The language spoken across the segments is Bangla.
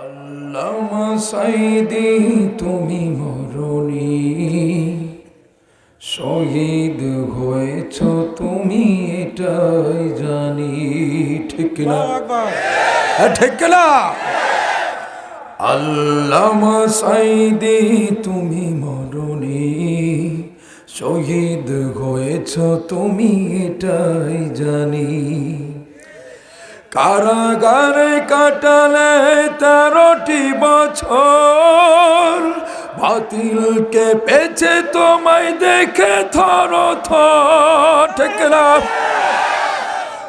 আল্লামা সাইদি তুমি মরণি। শহীদ হয়েছ তুমি এটাই জানি ঠিক না? হ্যাঁ, ঠিক না? আল্লামা সাইদি তুমি মরণি। শহীদ হয়েছ তুমি এটাই জানি কারাগারে কাটালে তেরোটি বছর। বাতিলকে পেছে তোমায় দেখে থর থর। ঠিক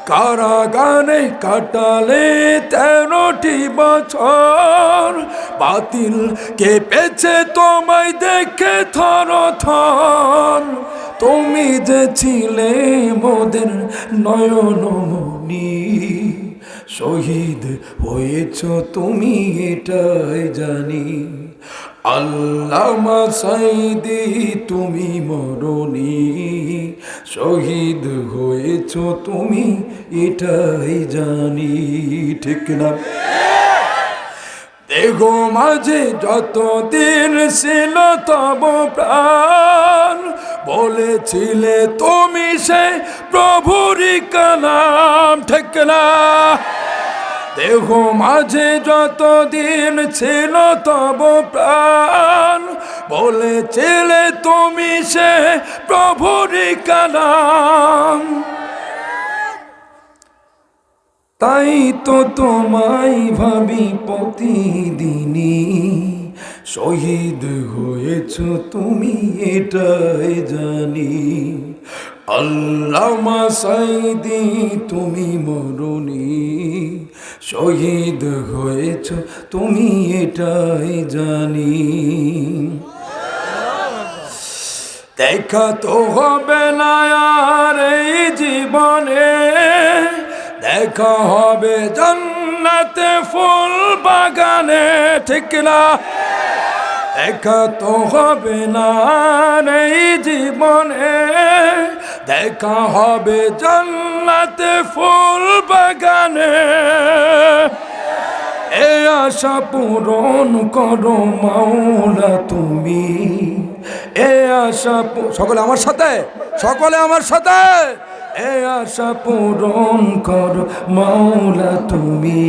কারাগারে কাটালে তেরোটি বছর। বাতিল কে পেছে তোমায় দেখে থর থর। তুমি যে ছিলে মোদের নয়নমণি। শহীদ হয়েছ তুমি এটাই জানি। আল্লামা সাইদি, তুমি মরণি। শহীদ হয়েছ তুমি এটাই জানি, ঠিক না? দেখো মাঝে যতদিন ছিল তব প্রাণ বলেছিলে তুমি সে প্রভুরি কালাম, ঠিক না? দেহ মাঝে যতদিন ছিল তব প্রাণ। বলেছিলে তুমি সে প্রভুরি কালাম। তাই তো তোমায় ভাবি প্রতিদিনই। শহীদ হয়েছ তুমি, এটাই জানি। আল্লামা সাইদি, তুমি মরণি। শহীদ হয়েছ তুমি, এটাই জানি। দেখা তো হবে না এই জীবনে। দেখা হবে জন্নাতে ফুল বাগানে, ঠিক না? দেখা তো হবে না এই জীবনে, দেখা হবে জন্নাতে ফুল বাগানে। এ আশা পূরণ করো মাওলা তুমি, এ আশা সকলে আমার সাথে, সকলে আমার সাথে। এ আশা পূরণ কর মাওলা, তুমি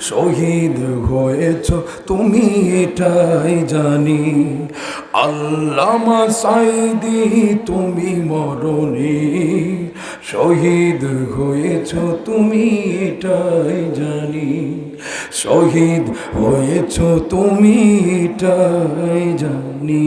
শহীদ হয়েছ, তুমি এটাই জানি। আল্লামা সাইদি তুমি মরণি শহীদ হয়েছ, তুমি এটাই জানি। শহীদ হয়েছ, তুমি এটাই জানি।